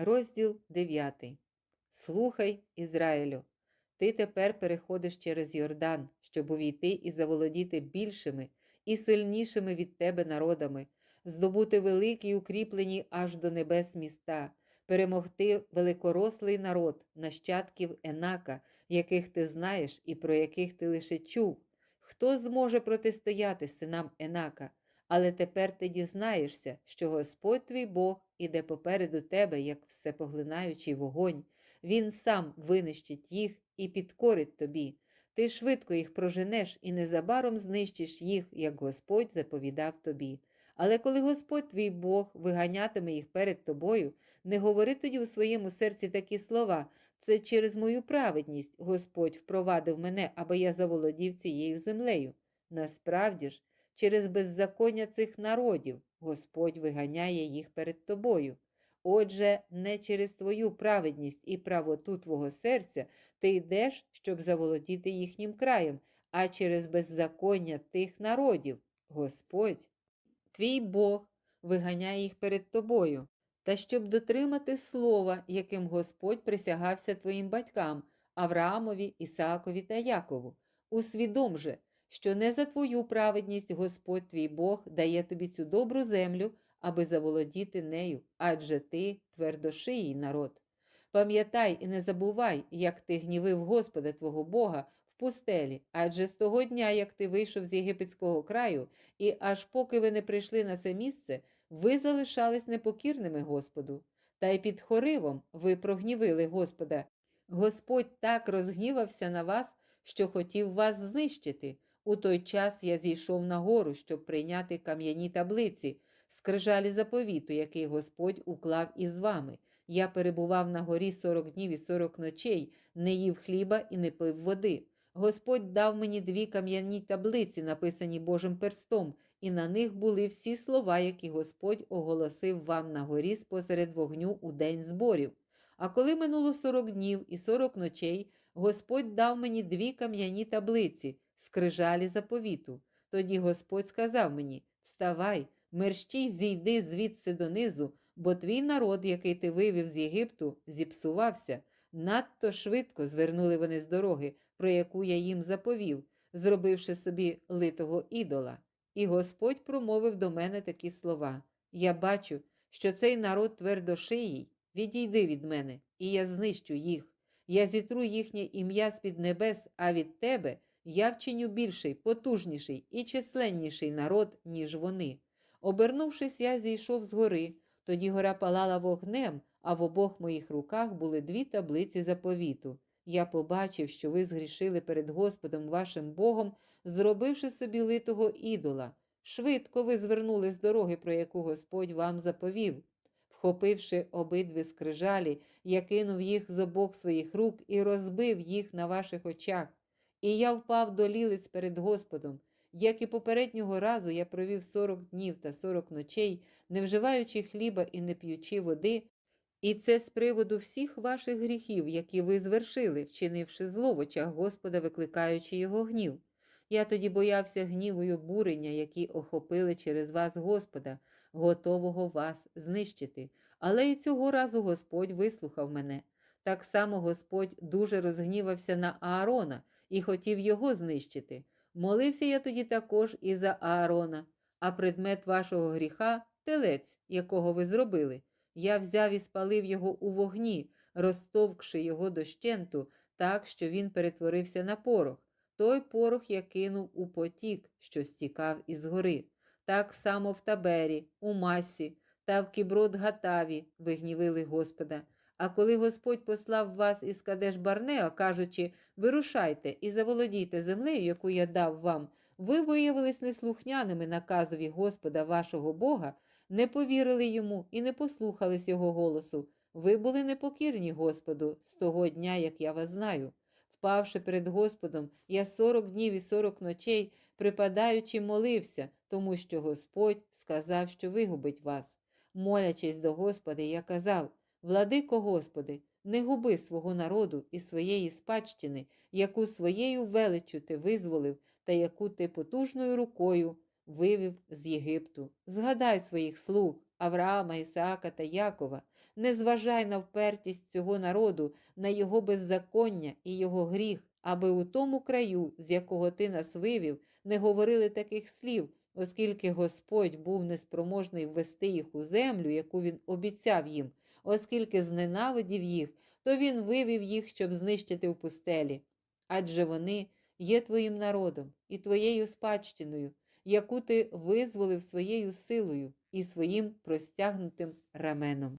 Розділ 9. Слухай, Ізраїлю, ти тепер переходиш через Йордан, щоб увійти і заволодіти більшими і сильнішими від тебе народами, здобути великі укріплені аж до небес міста, перемогти великорослий народ, нащадків Енака, яких ти знаєш і про яких ти лише чув. Хто зможе протистояти синам Енака? Але тепер ти дізнаєшся, що Господь твій Бог іде попереду тебе, як всепоглинаючий вогонь. Він сам винищить їх і підкорить тобі. Ти швидко їх проженеш і незабаром знищиш їх, як Господь заповідав тобі. Але коли Господь твій Бог виганятиме їх перед тобою, не говори тоді у своєму серці такі слова. Це через мою праведність Господь впровадив мене, аби я заволодів цією землею. Насправді ж, через беззаконня цих народів Господь виганяє їх перед тобою. Отже, не через твою праведність і правоту твого серця ти йдеш, щоб заволодіти їхнім краєм, а через беззаконня тих народів Господь, твій Бог, виганяє їх перед тобою, та щоб дотримати слова, яким Господь присягався твоїм батькам Авраамові, Ісаакові та Якову. Усвідом же, що не за твою праведність Господь твій Бог дає тобі цю добру землю, аби заволодіти нею, адже ти твердошиїй народ. Пам'ятай і не забувай, як ти гнівив Господа твого Бога в пустелі, адже з того дня, як ти вийшов з єгипетського краю, і аж поки ви не прийшли на це місце, ви залишались непокірними Господу. Та й під хоривом ви прогнівили Господа. Господь так розгнівався на вас, що хотів вас знищити. У той час я зійшов на гору, щоб прийняти кам'яні таблиці, скрижалі заповіту, який Господь уклав із вами. Я перебував на горі сорок днів і сорок ночей, не їв хліба і не пив води. Господь дав мені дві кам'яні таблиці, написані Божим перстом, і на них були всі слова, які Господь оголосив вам на горі спосеред вогню у день зборів. А коли минуло сорок днів і сорок ночей, Господь дав мені дві кам'яні таблиці, скрижалі заповіту. Тоді Господь сказав мені: Вставай, мерщій, зійди звідси донизу, бо твій народ, який ти вивів з Єгипту, зіпсувався. Надто швидко звернули вони з дороги, про яку я їм заповів, зробивши собі литого ідола. І Господь промовив до мене такі слова: Я бачу, що цей народ твердошиїй, відійди від мене, і я знищу їх. Я зітру їхнє ім'я з під небес, а від тебе я вчиню більший, потужніший і численніший народ, ніж вони. Обернувшись, я зійшов з гори, тоді гора палала вогнем, а в обох моїх руках були дві таблиці заповіту. Я побачив, що ви згрішили перед Господом вашим Богом, зробивши собі литого ідола. Швидко ви звернули з дороги, про яку Господь вам заповів. Вхопивши обидві скрижалі, я кинув їх з обох своїх рук і розбив їх на ваших очах. І я впав до лілиць перед Господом. Як і попереднього разу я провів сорок днів та сорок ночей, не вживаючи хліба і не п'ючи води, і це з приводу всіх ваших гріхів, які ви звершили, вчинивши зло в очах Господа, викликаючи його гнів. Я тоді боявся гніву й обурення, які охопили через вас Господа, готового вас знищити. Але і цього разу Господь вислухав мене. Так само Господь дуже розгнівався на Аарона і хотів його знищити. Молився я тоді також і за Аарона, а предмет вашого гріха телець, якого ви зробили. Я взяв і спалив його у вогні, розтовкши його дощенту, так, що він перетворився на порох. Той порох я кинув у потік, що стікав із гори. Так само в табері, у масі та в кіброд Гатаві ви гнівили Господа. А коли Господь послав вас із Кадеш Барнеа, кажучи, вирушайте і заволодійте землею, яку я дав вам, ви виявились неслухняними наказові Господа вашого Бога, не повірили йому і не послухались його голосу. Ви були непокірні Господу з того дня, як я вас знаю. Впавши перед Господом, я сорок днів і сорок ночей, припадаючи, молився, тому що Господь сказав, що вигубить вас. Молячись до Господа, я казав: Владико Господи, не губи свого народу і своєї спадщини, яку своєю величчю ти визволив та яку ти потужною рукою вивів з Єгипту. Згадай своїх слуг, Авраама, Ісаака та Якова. Не зважай на впертість цього народу, на його беззаконня і його гріх, аби у тому краю, з якого ти нас вивів, не говорили таких слів, оскільки Господь був неспроможний ввести їх у землю, яку він обіцяв їм, оскільки зненавидів їх, то він вивів їх, щоб знищити в пустелі. Адже вони є твоїм народом і твоєю спадщиною, яку ти визволив своєю силою і своїм простягнутим раменом.